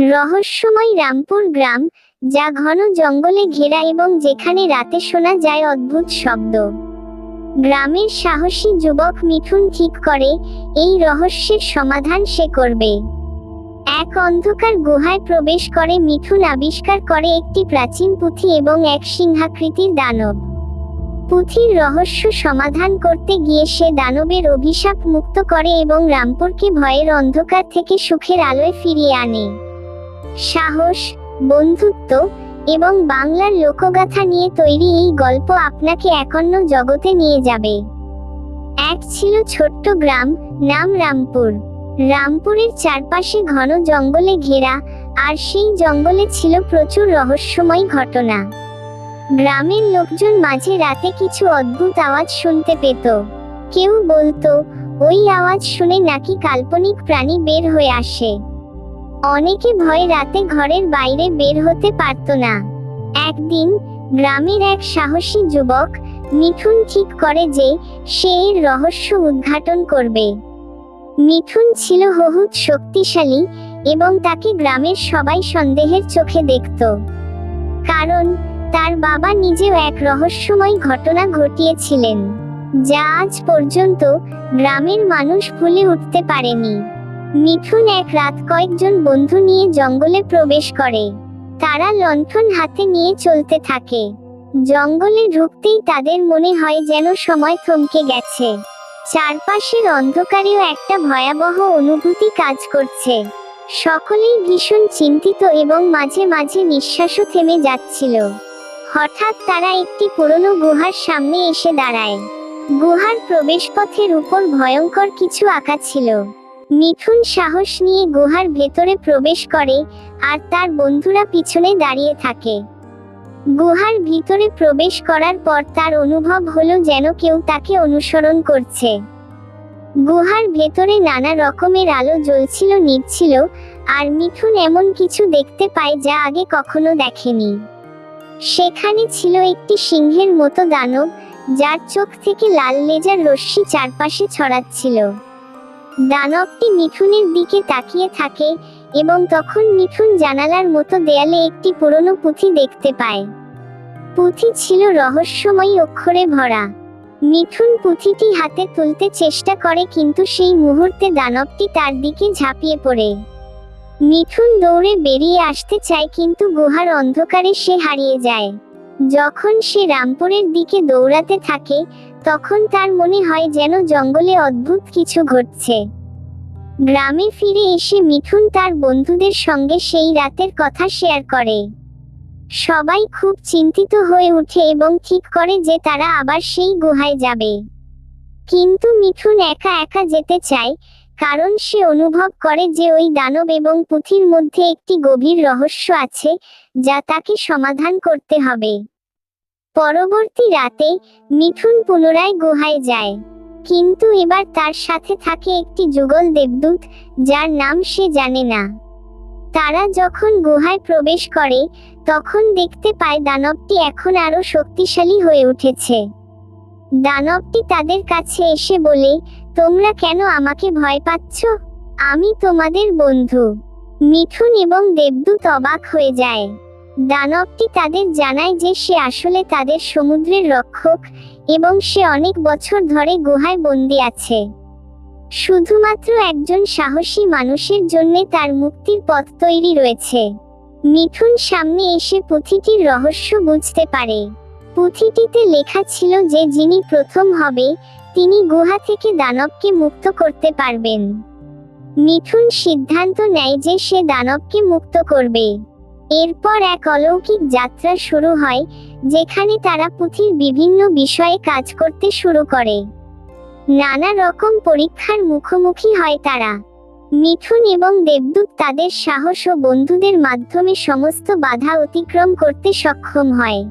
রহস্যময় রামপুর গ্রাম, যা ঘন জঙ্গলে ঘেরা এবং যেখানে রাতে শোনা যায় অদ্ভুত শব্দ। গ্রামের সাহসী যুবক মিঠুন ঠিক করে, এই রহস্যের সমাধান সে করবে। এক অন্ধকার গুহায় প্রবেশ করে মিঠুন আবিষ্কার করে একটি প্রাচীন পুঁথি এবং এক সিংহাকৃতির দানব। পুঁথির রহস্য সমাধান করতে গিয়ে সে দানবের অভিশাপ মুক্ত করে এবং রামপুরকে ভয়ের অন্ধকার থেকে সুখের আলোয় ফিরিয়ে আনে। সাহস, বন্ধুত্ব এবং বাংলার লোকগাথা নিয়ে তৈরি এই গল্প আপনাকে এক অন্য জগতে নিয়ে যাবে। এক ছিল ছোট্ট গ্রাম, নাম রামপুর। রামপুরের চারপাশে ঘন জঙ্গলে ঘেরা আর সেই জঙ্গলে ছিল প্রচুর রহস্যময় ঘটনা। গ্রামের লোকজন মাঝে রাতে কিছু অদ্ভুত আওয়াজ শুনতে পেত। কেউ বলতো, ওই আওয়াজ শুনে নাকি কাল্পনিক প্রাণী বের হয়ে আসে। অনেকে ভয়ে রাতে ঘরের বাইরে বের হতে পারত না। একদিন গ্রামের এক সাহসী যুবক মিঠুন ঠিক করে যে সে এর রহস্য উদ্ঘাটন করবে। মিঠুন ছিল বহুত শক্তিশালী এবং তাকে গ্রামের সবাই সন্দেহের চোখে দেখত। কারণ তার বাবা নিজেও এক রহস্যময় ঘটনা ঘটিয়েছিলেন, যা আজ পর্যন্ত গ্রামের মানুষ ভুলে উঠতে পারেনি। মিঠুন এক রাত কয়েকজন বন্ধু নিয়ে জঙ্গলে প্রবেশ করে। তারা লণ্ঠন হাতে নিয়ে চলতে থাকে। জঙ্গলে ঢুকতেই তাদের মনে হয় যেন সময় থমকে গেছে। চারপাশের অন্ধকারেও একটা ভয়াবহ অনুভূতি কাজ করছে। সকলেই ভীষণ চিন্তিত এবং মাঝে মাঝে নিঃশ্বাসও থেমে যাচ্ছিল। হঠাৎ তারা একটি পুরনো গুহার সামনে এসে দাঁড়ায়। গুহার প্রবেশপথের উপর ভয়ঙ্কর কিছু আঁকা ছিল। মিঠুন সাহস নিয়ে গুহার ভেতরে প্রবেশ করে আর তার বন্ধুরা পিছনে দাঁড়িয়ে থাকে। গুহার ভিতরে প্রবেশ করার পর তার অনুভব হলো যেন কেউ তাকে অনুসরণ করছে। গুহার ভেতরে নানা রকমের আলো জ্বলছিল নিচ্ছিল আর মিঠুন এমন কিছু দেখতে পায় যা আগে কখনো দেখেনি। সেখানে ছিল একটি সিংহের মতো দানব, যার চোখ থেকে লাল লেজার রশ্মি চারপাশে ছড়াচ্ছিল। দানবটি মিঠুনের দিকে তাকিয়ে থাকে এবং তখন মিঠুন জানালার মতো দেয়ালে একটি পুরনো পুঁথি দেখতে পায়। পুঁথি ছিল রহস্যময়ী অক্ষরে ভরা। মিঠুন পুঁথিটি হাতে তুলতে চেষ্টা করে কিন্তু সেই মুহূর্তে দানবটি তার দিকে ঝাঁপিয়ে পড়ে। মিঠুন দৌড়ে বেরিয়ে আসতে চায় কিন্তু গুহার অন্ধকারে সে হারিয়ে যায়। যখন সে রামপুরের দিকে দৌড়াতে থাকে তখন তার মনে হয় যেন জঙ্গলে অদ্ভুত কিছু ঘটছে। গ্রামে ফিরে এসে মিঠুন তার বন্ধুদের সঙ্গে সেই রাতের কথা শেয়ার করে। সবাই খুব চিন্তিত হয়ে ওঠে এবং ঠিক করে যে তারা আবার সেই গুহায় যাবে। কিন্তু মিঠুন একা একা যেতে চায়, কারণ সে অনুভব করে যে ওই দানব এবং পুঁথির মধ্যে একটি গভীর রহস্য আছে, যা তাকে সমাধান করতে হবে। পরবর্তী রাতে মিথুন পুনরায় গুহায় যায়। কিন্তু এবার তার সাথে থাকে একটি যুগল দেবদূত, যার নাম সে জানে না। তারা যখন গুহায় প্রবেশ করে, তখন দেখতে পায় দানবটি এখন আরও শক্তিশালী হয়ে উঠেছে। দানবটি তাদের কাছে এসে বলে, তোমরা কেন আমাকে ভয় পাচ্ছ? আমি তোমাদের বন্ধু। মিঠুন এবং দেবদূত অবাক হয়ে যায়। দানবটি তাদের জানায় যে সে আসলে তাদের সমুদ্রের রক্ষক এবং সে অনেক বছর ধরে গুহায় বন্দি আছে। শুধুমাত্র একজন সাহসী মানুষের জন্য তার মুক্তির পথ তৈরি রয়েছে। মিঠুন সামনে এসে পুঁথিটির রহস্য বুঝতে পারে। পুঁথিটিতে লেখা ছিল যে যিনি প্রথম হবে, তিনি গুহা থেকে দানবকে মুক্ত করতে পারবেন। মিঠুন সিদ্ধান্ত নেয় যে সে দানবকে মুক্ত করবে। এরপর এক অলৌকিক যাত্রা শুরু হয়, যেখানে তারা পুঁথির বিভিন্ন বিষয়ে কাজ করতে শুরু করে। নানা রকম পরীক্ষার মুখোমুখি হয় তারা। মিঠুন এবং দেবদূত তাদের সাহস ও বন্ধুদের মাধ্যমে সমস্ত বাধা অতিক্রম করতে সক্ষম হয়।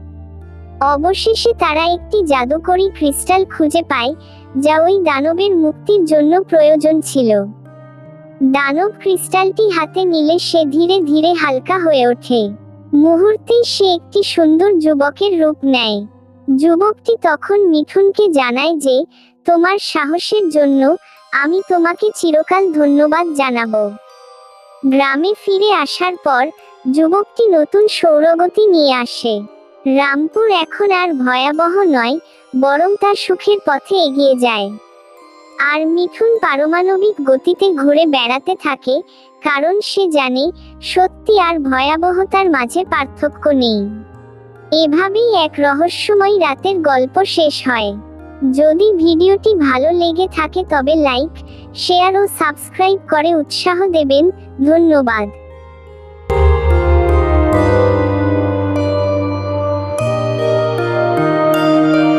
অবশেষে তারা একটি জাদুকরী ক্রিস্টাল খুঁজে পায়, যা ওই দানবের মুক্তির জন্য প্রয়োজন ছিল। দানব ক্রিস্টালটি হাতে নিলে সে ধীরে ধীরে হালকা হয়ে ওঠে। মুহূর্তেই সে একটি সুন্দর যুবকের রূপ নেয়। যুবকটি তখন মিঠুনকে জানায় যে, তোমার সাহসের জন্য আমি তোমাকে চিরকাল ধন্যবাদ জানাব। গ্রামে ফিরে আসার পর যুবকটি নতুন সৌরগতি নিয়ে আসে। রামপুর এখন আর ভয়াবহ নয়, বরং তার সুখের পথে এগিয়ে যায়। আর মিথুন পারমাণবিক গতিতে ঘুরে বেড়াতে থাকে, কারণ সে জানে সত্যি আর ভয়াবহতার মাঝে পার্থক্য নেই। এভাবেই এক রহস্যময় রাতের গল্প শেষ হয়। যদি ভিডিওটি ভালো লেগে থাকে তবে লাইক, শেয়ার ও সাবস্ক্রাইব করে উৎসাহ দেবেন। ধন্যবাদ।